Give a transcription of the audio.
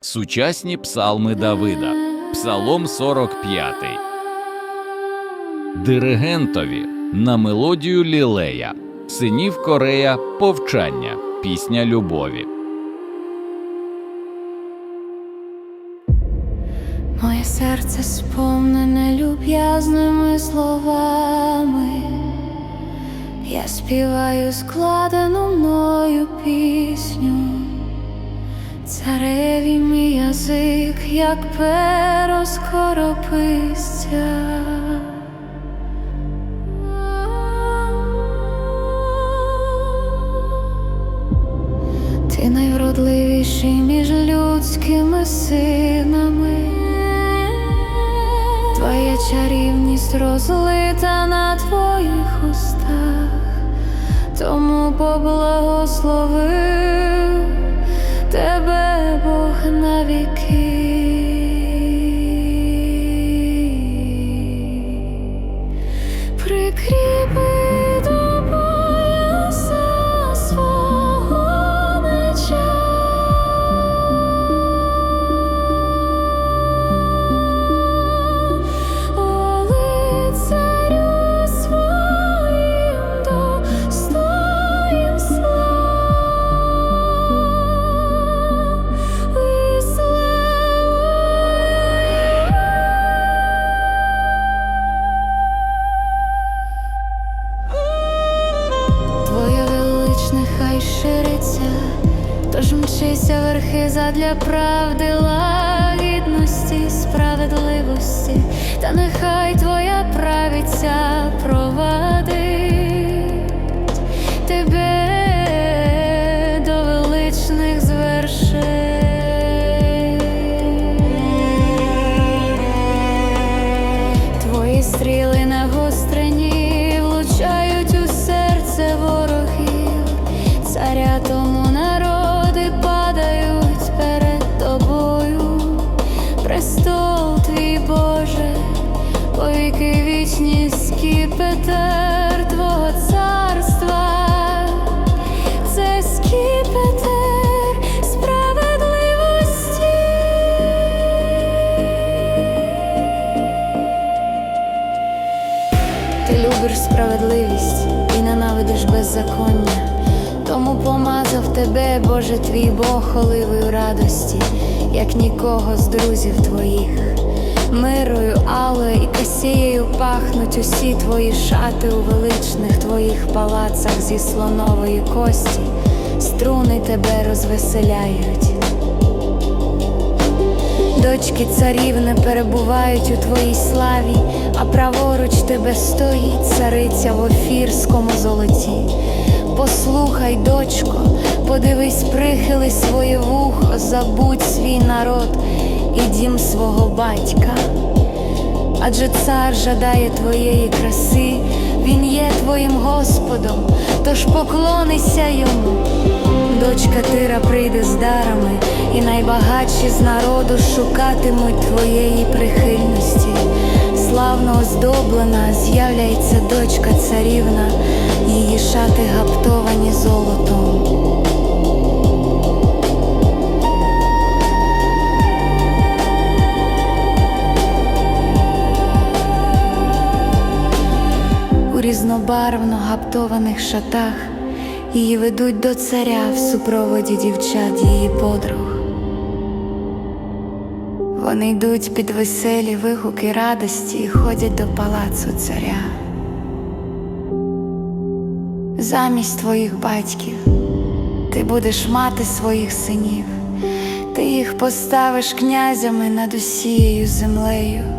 Сучасні псалми Давида. Псалом 45. Диригентові на мелодію Лілея. Синів Корея Повчання. Пісня любові. Моє серце сповнене люб'язними словами. Я співаю складену мною пісню. Цареві мій язик, як перо скорописця. Ти найвродливіший між людськими синами, Твоя чарівність розлита на твоїх устах, тому поблагословив keep шириться, тож мчися верхи задля правди, лагідності, справедливості, та нехай твоя правиця провадить повіки вічні скіпетер Твого царства, це скіпетер справедливості. Ти любиш справедливість і ненавидиш беззаконня. Тому помазав тебе, Боже твій Бог, оливою радості, як нікого з друзів твоїх. Мирою, алою і пахнуть усі твої шати у величних твоїх палацах зі слонової кості, струни тебе розвеселяють. Дочки царів не перебувають у твоїй славі, а праворуч тебе стоїть цариця в офірському золоті. Послухай, дочко, подивись, прихили своє вухо, забудь свій народ і дім свого батька. Адже цар жадає твоєї краси, він є твоїм Господом, тож поклонися йому. Дочка Тира прийде з дарами, і найбагатші з народу шукатимуть твоєї прихильності. Славно оздоблена з'являється дочка царівна, її шати різнобарвно гаптованих шатах її ведуть до царя в супроводі дівчат її подруг. Вони йдуть під веселі вигуки радості і ходять до палацу царя. Замість твоїх батьків ти будеш мати своїх синів, ти їх поставиш князями над усією землею.